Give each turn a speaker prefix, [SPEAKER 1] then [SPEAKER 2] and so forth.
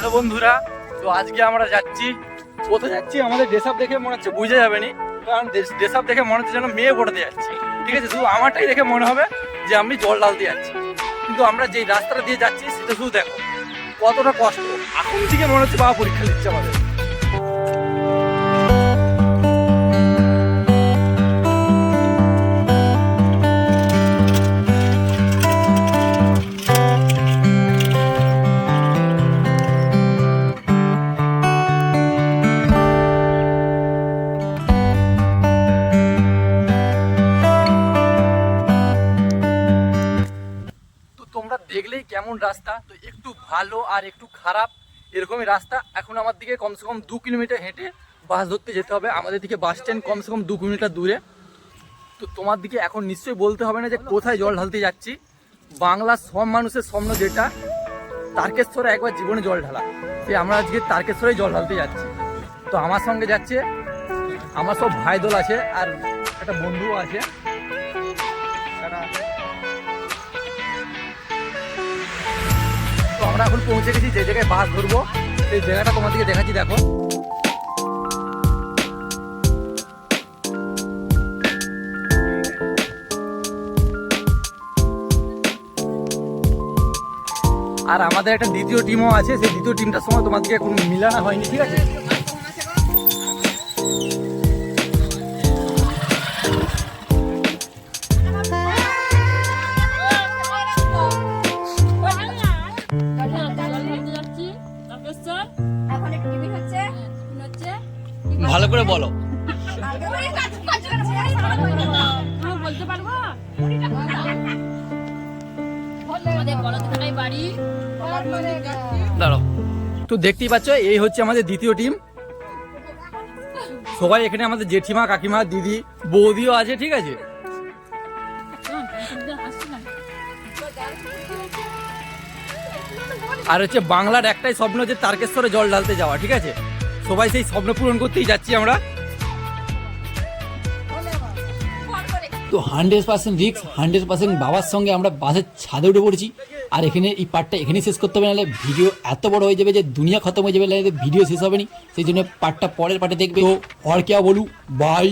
[SPEAKER 1] Hello বন্ধুরা, তো আজকে আমরা যাচ্ছি, কোথায় যাচ্ছি? আমাদের ড্রেস আপ দেখে মনে হচ্ছে বুঝে যাবে নি, কারণ ড্রেস আপ দেখে মনে হচ্ছে যেন মেয়ে পড়তে যাচ্ছি। ঠিক আছে, শুধু আমারটাই দেখে মনে হবে যে আমি জল ঢালতে যাচ্ছি। কিন্তু আমরা যেই রাস্তাটা দিয়ে যাচ্ছি, সেটা শুধু দেখো, কতটা কষ্ট। এখন থেকে মনে হচ্ছে বাবা পরীক্ষা দিচ্ছে আমাদের। দেখলেই কেমন রাস্তা? তো একটু ভালো আর একটু খারাপ এরকমই রাস্তা। এখন আমার দিকে কমসে কম দু কিলোমিটার হেঁটে বাস ধরতে যেতে হবে। আমাদের দিকে বাস স্ট্যান্ড কমসে কম দু কিলোমিটার দূরে। তো তোমার দিকে এখন নিশ্চয়ই বলতে হবে না যে কোথায় জল ঢালতে যাচ্ছি। বাংলার সব মানুষের স্বপ্ন যেটা, তারকেশ্বরে একবার জীবনে জল ঢালা। সে আমরা আজকে তারকেশ্বরে জল ঢালতে যাচ্ছি। তো আমার সঙ্গে যাচ্ছে, আমার সব ভাই দল আছে আর একটা বন্ধুও আছে। তারা আমরা এখন পৌঁছে গেছি, যে জায়গায় বাস ধরবো, সেই জায়গাটা তোমাদেরকে দেখাচ্ছি, দেখো। আর আমাদের একটা দ্বিতীয় টিমও আছে, সেই দ্বিতীয় টিমটার সময় তোমাদেরকে এখন মিলানো হয়নি, ঠিক আছে? ভালো করে বলো। দাঁড়াও। তো দেখতেই পাচ্ছ, এই হচ্ছে আমাদের দ্বিতীয় টিম সবাই এখানে আমাদের জেঠিমা, কাকিমা, দিদি, বৌদিও আছে, ঠিক আছে? আর হচ্ছে বাংলার একটাই স্বপ্ন যে তারকেশ্বরে জল ঢালতে যাওয়া, ঠিক আছে? সবাই সেই স্বপ্ন পূরণ করতেই যাচ্ছি আমরা।
[SPEAKER 2] তো হান্ড্রেড পার্সেন্ট রিক্স, হান্ড্রেড পার্সেন্ট বাবার সঙ্গে আমরা বাসের ছাদে উঠে পড়েছি। আর এখানে এই পার্টটা এখানেই শেষ করতে হবে, নাহলে ভিডিও এত বড় হয়ে যাবে যে দুনিয়া খতম হয়ে যাবে, নাহলে ভিডিও শেষ হবে না। সেই জন্য পার্টটা পরের পার্টে দেখবে। তো আর কেয়া বলু বাই